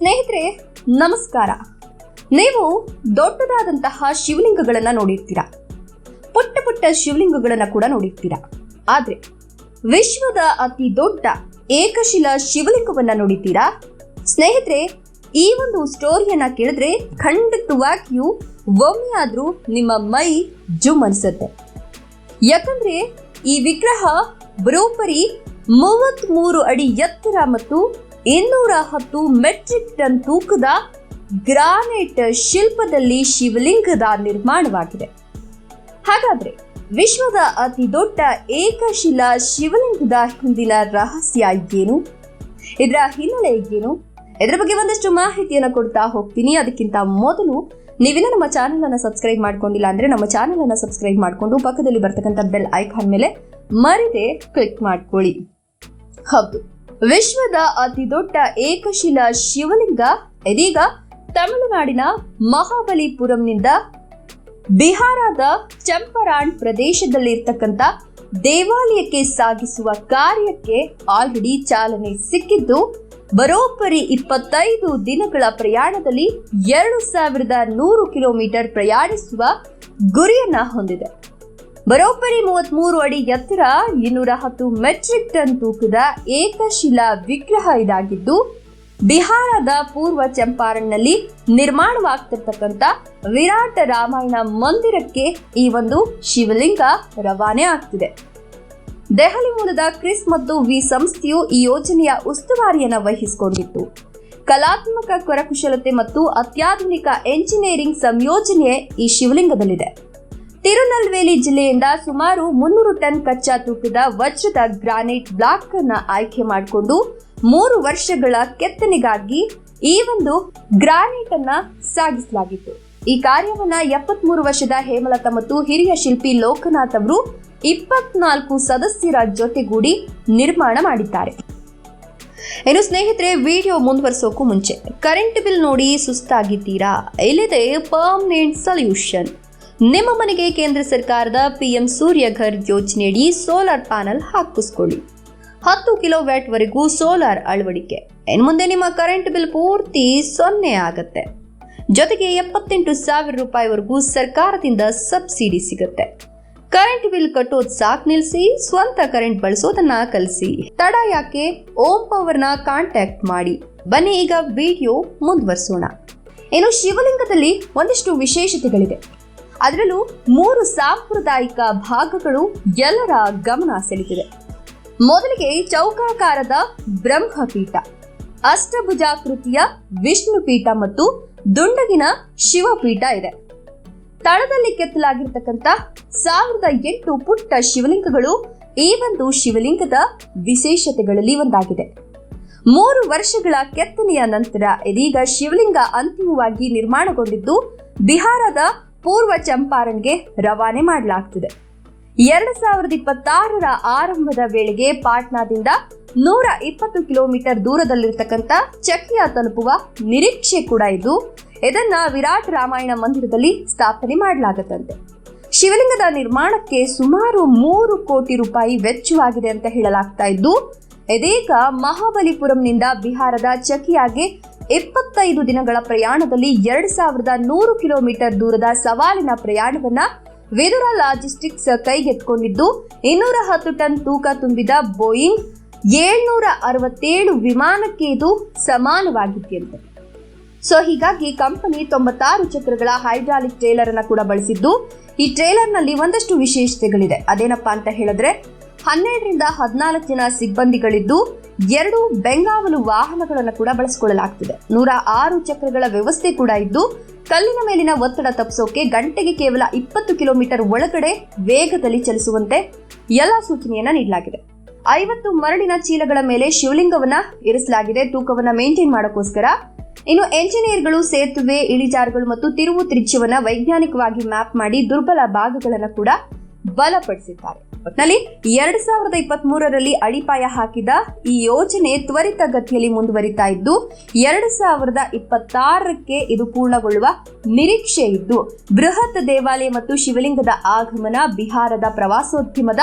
ಸ್ನೇಹಿತರೆ, ನಮಸ್ಕಾರ. ನೀವು ದೊಡ್ಡದಾದಂತಹ ಶಿವಲಿಂಗಗಳನ್ನು ನೋಡಿರ್ತೀರಾ? ಪುಟ್ಟ ಪುಟ್ಟ ಶಿವಲಿಂಗಗಳನ್ನು ಕೂಡ ನೋಡಿರ್ತೀರಾ? ಆದರೆ, ವಿಶ್ವದ ಅತಿ ದೊಡ್ಡ ಏಕಶಿಲಾ ಶಿವಲಿಂಗವನ್ನು ನೋಡಿದ್ದೀರಾ ಸ್ನೇಹಿತರೆ, ಈ ಒಂದು ಸ್ಟೋರಿಯನ್ನ ಕೇಳಿದ್ರೆ ಖಂಡಿತವಾಗಿಯೂ ಒಮ್ಮೆ ಆದ್ರೂ ನಿಮ್ಮ ಮೈ ಜುಮ್ ಅನ್ಸುತ್ತೆ ಯಾಕಂದ್ರೆ, ಈ ವಿಗ್ರಹ ಬರೋಬ್ಬರಿ ಮೂವತ್ಮೂರು ಅಡಿ ಎತ್ತರ ಮತ್ತು ಇನ್ನೂರ ಹತ್ತು ಮೆಟ್ರಿಕ್ ಟನ್ ತೂಕದ ಗ್ರಾನೈಟ್ ಶಿಲ್ಪದಲ್ಲಿ ಶಿವಲಿಂಗದ ನಿರ್ಮಾಣವಾಗಿದೆ. ಹಾಗಾದ್ರೆ ವಿಶ್ವದ ಅತಿ ದೊಡ್ಡ ಏಕಶಿಲಾ ಶಿವಲಿಂಗದ ಹಿಂದಿನ ರಹಸ್ಯ ಏನು? ಇದರ ಹಿನ್ನೆಲೆ ಏನು? ಇದರ ಬಗ್ಗೆ ಒಂದಷ್ಟು ಮಾಹಿತಿಯನ್ನು ಕೊಡ್ತಾ ಹೋಗ್ತೀನಿ. ಅದಕ್ಕಿಂತ ಮೊದಲು ನೀವಿನ ನಮ್ಮ ಚಾನೆಲ್ ಅನ್ನು ಸಬ್ಸ್ಕ್ರೈಬ್ ಮಾಡ್ಕೊಂಡಿಲ್ಲ ಅಂದ್ರೆ ನಮ್ಮ ಚಾನೆಲ್ ಅನ್ನು ಸಬ್ಸ್ಕ್ರೈಬ್ ಮಾಡಿಕೊಂಡು ಪಕ್ಕದಲ್ಲಿ ಬರ್ತಕ್ಕಂಥ ಬೆಲ್ ಐಕಾನ್ ಮೇಲೆ ಮರಿದೆ ಕ್ಲಿಕ್ ಮಾಡ್ಕೊಳ್ಳಿ. ಹೌದು ವಿಶ್ವದ ಅತಿ ದೊಡ್ಡ ಏಕಶಿಲಾ ಶಿವಲಿಂಗ ಇದೀಗ ತಮಿಳುನಾಡಿನ ಮಹಾಬಲಿಪುರಂನಿಂದ ಬಿಹಾರದ ಚಂಪರಾಣ್ ಪ್ರದೇಶದಲ್ಲಿರ್ತಕ್ಕಂಥ ದೇವಾಲಯಕ್ಕೆ ಸಾಗಿಸುವ ಕಾರ್ಯಕ್ಕೆ ಆಲ್ರೆಡಿ ಚಾಲನೆ ಸಿಕ್ಕಿದ್ದು, ಬರೋಬ್ಬರಿ ಇಪ್ಪತ್ತೈದು ದಿನಗಳ ಪ್ರಯಾಣದಲ್ಲಿ ಎರಡು ಸಾವಿರದ ನೂರು ಕಿಲೋಮೀಟರ್ ಪ್ರಯಾಣಿಸುವ ಗುರಿಯನ್ನ ಹೊಂದಿದೆ. ಬರೋಬ್ಬರಿ ಮೂವತ್ಮೂರು ಅಡಿ ಎತ್ತರ ಇನ್ನೂರ ಹತ್ತು ಮೆಟ್ರಿಕ್ ಟನ್ ತೂಕದ ಏಕಶಿಲಾ ವಿಗ್ರಹ ಇದಾಗಿದ್ದು, ಬಿಹಾರದ ಪೂರ್ವ ಚಂಪಾರಣ್ನಲ್ಲಿ ನಿರ್ಮಾಣವಾಗ್ತಿರ್ತಕ್ಕಂಥ ವಿರಾಟ ರಾಮಾಯಣ ಮಂದಿರಕ್ಕೆ ಈ ಒಂದು ಶಿವಲಿಂಗ ರವಾನೆ ಆಗ್ತಿದೆ. ದೆಹಲಿ ಮೂಲದ ಕ್ರಿಸ್ ಮತ್ತು ವಿ ಸಂಸ್ಥೆಯು ಈ ಯೋಜನೆಯ ಉಸ್ತುವಾರಿಯನ್ನು ವಹಿಸಿಕೊಂಡಿತ್ತು. ಕಲಾತ್ಮಕ ಕರಕುಶಲತೆ ಮತ್ತು ಅತ್ಯಾಧುನಿಕ ಎಂಜಿನಿಯರಿಂಗ್ ಸಂಯೋಜನೆ ಈ ಶಿವಲಿಂಗದಲ್ಲಿದೆ. ತಿರುನಲ್ವೇಲಿ ಜಿಲ್ಲೆಯಿಂದ ಸುಮಾರು ಮುನ್ನೂರು ಟನ್ ಕಚ್ಚಾ ತೂಕದ ವಜ್ರದ ಗ್ರಾನೈಟ್ ಬ್ಲಾಕ್ ಅನ್ನ ಆಯ್ಕೆ ಮಾಡಿಕೊಂಡು ಮೂರು ವರ್ಷಗಳ ಕೆತ್ತನೆಗಾಗಿ ಈ ಒಂದು ಗ್ರಾನೈಟ್ ಅನ್ನ ಸಾಗಿಸಲಾಗಿತ್ತು. ಈ ಕಾರ್ಯವನ್ನ ಎಪ್ಪತ್ಮೂರು ವರ್ಷದ ಹೇಮಲತಾ ಮತ್ತು ಹಿರಿಯ ಶಿಲ್ಪಿ ಲೋಕನಾಥ್ ಅವರು ಇಪ್ಪತ್ನಾಲ್ಕು ಸದಸ್ಯರ ಜೊತೆಗೂಡಿ ನಿರ್ಮಾಣ ಮಾಡಿದ್ದಾರೆ. ಇನ್ನು ಸ್ನೇಹಿತರೆ, ವಿಡಿಯೋ ಮುಂದುವರಿಸೋಕು ಮುಂಚೆ. ಕರೆಂಟ್ ಬಿಲ್ ನೋಡಿ ಸುಸ್ತಾಗಿದ್ದೀರಾ? ಇಲ್ಲಿದೆ ಪರ್ಮನೆಂಟ್ ಸೊಲ್ಯೂಷನ್ ನಿಮ್ಮ ಮನೆಗೆ ಕೇಂದ್ರ ಸರ್ಕಾರದ ಪಿಎಂ ಸೂರ್ಯಘರ್ ಯೋಜನೆಯಡಿ ಸೋಲಾರ್ ಪ್ಯಾನಲ್ ಹಾಕಿಸ್ಕೊಳ್ಳಿ. ಹತ್ತು ಕಿಲೋವ್ಯಾಟ್ ವರೆಗೂ ಸೋಲಾರ್ ಅಳವಡಿಕೆ. ಇನ್ನು ಮುಂದೆ ನಿಮ್ಮ ಕರೆಂಟ್ ಬಿಲ್ ಪೂರ್ತಿ ಸೊನ್ನೆ ಆಗತ್ತೆ. ಜೊತೆಗೆ ಎಪ್ಪತ್ತೆಂಟು ಸಾವಿರ ರೂಪಾಯಿವರೆಗೂ ಸರ್ಕಾರದಿಂದ ಸಬ್ಸಿಡಿ ಸಿಗುತ್ತೆ. ಕರೆಂಟ್ ಬಿಲ್ ಕಟ್ಟೋದ್ ಸಾಕ್ ನಿಲ್ಸಿ, ಸ್ವಂತ ಕರೆಂಟ್ ಬಳಸೋದನ್ನ ಕಲಿಸಿ. ತಡ ಯಾಕೆ? ಓಂ ಪವರ್ನ ಕಾಂಟ್ಯಾಕ್ಟ್ ಮಾಡಿ. ಬನ್ನಿ ಈಗ ವಿಡಿಯೋ ಮುಂದುವರಿಸೋಣ. ಇನ್ನು ಶಿವಲಿಂಗದಲ್ಲಿ ಒಂದಿಷ್ಟು ವಿಶೇಷತೆಗಳಿದೆ ಅದರಲ್ಲೂ ಮೂರು ಸಾಂಪ್ರದಾಯಿಕ ಭಾಗಗಳು ಎಲ್ಲರ ಗಮನ ಸೆಳೆದಿದೆ ಮೊದಲಿಗೆ ಚೌಕಾಕಾರದ ಬ್ರಹ್ಮಪೀಠ, ಅಷ್ಟಭುಜಾಕೃತಿಯ ವಿಷ್ಣುಪೀಠ ಮತ್ತು ದುಂಡಗಿನ ಶಿವಪೀಠ ಇದೆ. ತಳದಲ್ಲಿ ಕೆತ್ತಲಾಗಿರ್ತಕ್ಕಂಥ ಸಾವಿರದ ಎಂಟು ಪುಟ್ಟ ಶಿವಲಿಂಗಗಳು ಈ ಒಂದು ಶಿವಲಿಂಗದ ವಿಶೇಷತೆಗಳಲ್ಲಿ ಒಂದಾಗಿದೆ. ಮೂರು ವರ್ಷಗಳ ಕೆತ್ತನೆಯ ನಂತರ ಇದೀಗ ಶಿವಲಿಂಗ ಅಂತಿಮವಾಗಿ ನಿರ್ಮಾಣಗೊಂಡಿದ್ದು, ಬಿಹಾರದ ಪೂರ್ವ ಚಂಪಾರಣ್ಗೆ ರವಾನೆ ಮಾಡಲಾಗ್ತಿದೆ. ಎರಡು ಸಾವಿರದ ಇಪ್ಪತ್ತಾರರ ಆರಂಭದ ವೇಳೆಗೆ ಪಾಟ್ನಾದಿಂದ ನೂರ ಇಪ್ಪತ್ತು ಕಿಲೋಮೀಟರ್ ದೂರದಲ್ಲಿರ್ತಕ್ಕಂಥ ಚಕಿಯಾ ತಲುಪುವ ನಿರೀಕ್ಷೆ ಕೂಡ ಇದ್ದು, ಇದನ್ನ ವಿರಾಟ್ ರಾಮಾಯಣ ಮಂದಿರದಲ್ಲಿ ಸ್ಥಾಪನೆ ಮಾಡಲಾಗತ್ತಂತೆ. ಶಿವಲಿಂಗದ ನಿರ್ಮಾಣಕ್ಕೆ ಸುಮಾರು ಮೂರು ಕೋಟಿ ರೂಪಾಯಿ ವೆಚ್ಚವಾಗಿದೆ ಅಂತ ಹೇಳಲಾಗ್ತಾ ಇದ್ದು, ಇದೀಗ ಮಹಾಬಲಿಪುರಂನಿಂದ ಬಿಹಾರದ ಚಕಿಯಾಗೆ ಇಪ್ಪತ್ತೈದು ದಿನಗಳ ಪ್ರಯಾಣದಲ್ಲಿ ಎರಡ್ ಸಾವಿರದ ನೂರು ಕಿಲೋಮೀಟರ್ ದೂರದ ಸವಾಲಿನ ಪ್ರಯಾಣವನ್ನ ವಿದುರ ಲಾಜಿಸ್ಟಿಕ್ಸ್ ಕೈಗೆತ್ಕೊಂಡಿದ್ದು ಇನ್ನೂರ ಹತ್ತು ಟನ್ ತೂಕ ತುಂಬಿದ ಬೋಯಿಂಗ್ ಏಳ್ನೂರ ಅರವತ್ತೇಳು ವಿಮಾನಕ್ಕೆ ಇದು ಸಮಾನವಾಗಿದೆಯಂತೆ ಸೊ, ಹೀಗಾಗಿ ಕಂಪನಿ ತೊಂಬತ್ತಾರು ಚಕ್ರಗಳ ಹೈಡ್ರಾಲಿಕ್ ಟ್ರೇಲರ್ ಅನ್ನ ಕೂಡ ಬಳಸಿದ್ದು, ಈ ಟ್ರೇಲರ್ನಲ್ಲಿ ಒಂದಷ್ಟು ವಿಶೇಷತೆಗಳಿದೆ. ಅದೇನಪ್ಪಾ ಅಂತ ಹೇಳಿದ್ರೆ ಹನ್ನೆರಡರಿಂದ ಹದಿನಾಲ್ಕು ಜನ ಸಿಬ್ಬಂದಿಗಳಿದ್ದು, ಎರಡು ಬೆಂಗಾವಲು ವಾಹನಗಳನ್ನು ಕೂಡ ಬಳಸಿಕೊಳ್ಳಲಾಗ್ತಿದೆ. ನೂರ ಆರು ಚಕ್ರಗಳ ವ್ಯವಸ್ಥೆ ಕೂಡ ಇದ್ದು, ಕಲ್ಲಿನ ಮೇಲಿನ ಒತ್ತಡ ತಪ್ಪಿಸೋಕೆ ಗಂಟೆಗೆ ಕೇವಲ ಇಪ್ಪತ್ತು ಕಿಲೋಮೀಟರ್ ಒಳಗಡೆ ವೇಗದಲ್ಲಿ ಚಲಿಸುವಂತೆ ಎಲ್ಲ ಸೂಚನೆಯನ್ನ ನೀಡಲಾಗಿದೆ. ಐವತ್ತು ಮರಳಿನ ಚೀಲಗಳ ಮೇಲೆ ಶಿವಲಿಂಗವನ್ನ ಇರಿಸಲಾಗಿದೆ. ತೂಕವನ್ನ ಮೇಂಟೈನ್ ಮಾಡೋಕ್ಕೋಸ್ಕರ ಇನ್ನು ಎಂಜಿನಿಯರ್ಗಳು ಸೇತುವೆ, ಇಳಿಜಾರುಗಳು ಮತ್ತು ತಿರುವು ತ್ರಿಜ್ಯವನ್ನ ವೈಜ್ಞಾನಿಕವಾಗಿ ಮ್ಯಾಪ್ ಮಾಡಿ ದುರ್ಬಲ ಭಾಗಗಳನ್ನು ಕೂಡ ಬಲಪಡಿಸಿದ್ದಾರೆ. ಒಟ್ನಲ್ಲಿ ಎರಡ್ ಸಾವಿರದ ಇಪ್ಪತ್ತ್ ಮೂರರಲ್ಲಿ ಅಡಿಪಾಯ ಹಾಕಿದ ಈ ಯೋಜನೆ ತ್ವರಿತ ಗತಿಯಲ್ಲಿ ಮುಂದುವರಿತಾ ಇದ್ದು, ಎರಡ್ ಸಾವಿರದ ಇಪ್ಪತ್ತಾರಕ್ಕೆ ಇದು ಪೂರ್ಣಗೊಳ್ಳುವ ನಿರೀಕ್ಷೆ ಇದ್ದು, ಬೃಹತ್ ದೇವಾಲಯ ಮತ್ತು ಶಿವಲಿಂಗದ ಆಗಮನ, ಬಿಹಾರದ ಪ್ರವಾಸೋದ್ಯಮದ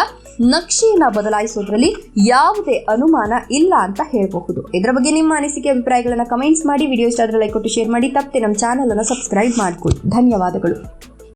ನಕ್ಷೆಯನ್ನ ಬದಲಾಯಿಸೋದ್ರಲ್ಲಿ ಯಾವುದೇ ಅನುಮಾನ ಇಲ್ಲ ಅಂತ ಹೇಳಬಹುದು. ಇದರ ಬಗ್ಗೆ ನಿಮ್ಮ ಅನಿಸಿಕೆ, ಅಭಿಪ್ರಾಯಗಳನ್ನ ಕಮೆಂಟ್ಸ್ ಮಾಡಿ ವಿಡಿಯೋ ಇಷ್ಟ ಆದರೆ ಲೈಕ್ ಕೊಟ್ಟು ಶೇರ್ ಮಾಡಿ, ತಪ್ಪದೆ ನಮ್ಮ ಚಾನಲ್ ಅನ್ನು ಸಬ್ಸ್ಕ್ರೈಬ್ ಮಾಡ್ಕೊಳ್ಳಿ. ಧನ್ಯವಾದಗಳು.